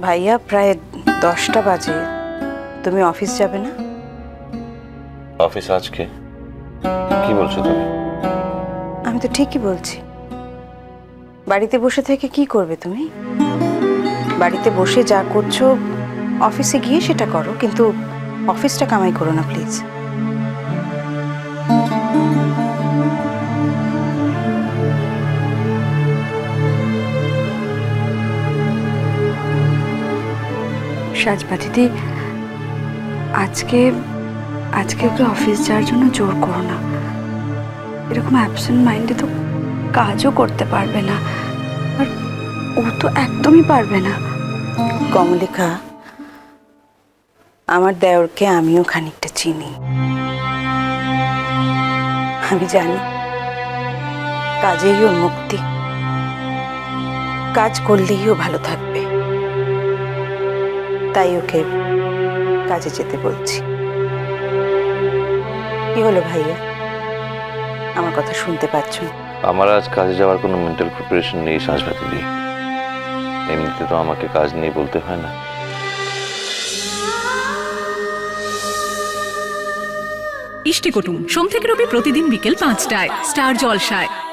ভাইয়া প্রায় দশটা বাজে। তুমি অফিস যাবে না? অফিস আজকে? কি বলছো তুমি? আমি তো ঠিকই বলছি। বাড়িতে বসে থেকে কি করবে তুমি? বাড়িতে বসে যা করছ অফিসে গিয়ে সেটা করো কিন্তু অফিসটা কামাই করো না প্লিজ। সাজবা দিদি আজকে আজকে ওকে অফিস যাওয়ার জন্য জোর করো না। এরকম অ্যাবসেন্ট মাইন্ডে তো কাজও করতে পারবে না। আর ও তো একদমই পারবে না। কমলিকা আমার দেওরকে আমিও খানিকটা চিনি। আমি জানি কাজেই ওর মুক্তি। কাজ করলেই ও ভালো থাকবে। তাই ওকে কাজে যেতে বলছি। কি হলো ভাইয়া? আমার কথা শুনতে পাচ্ছ? আমার আজ কাজে যাওয়ার কোনো মেন্টাল প্রিপারেশন নেই সাজভাতি দিয়ে এমনিতে তো আমাকে কাজ নিয়ে বলতে হয় না। ইষ্টি কুটুম সোম থেকে রবি প্রতিদিন বিকেল পাঁচটায় স্টার জলসায়।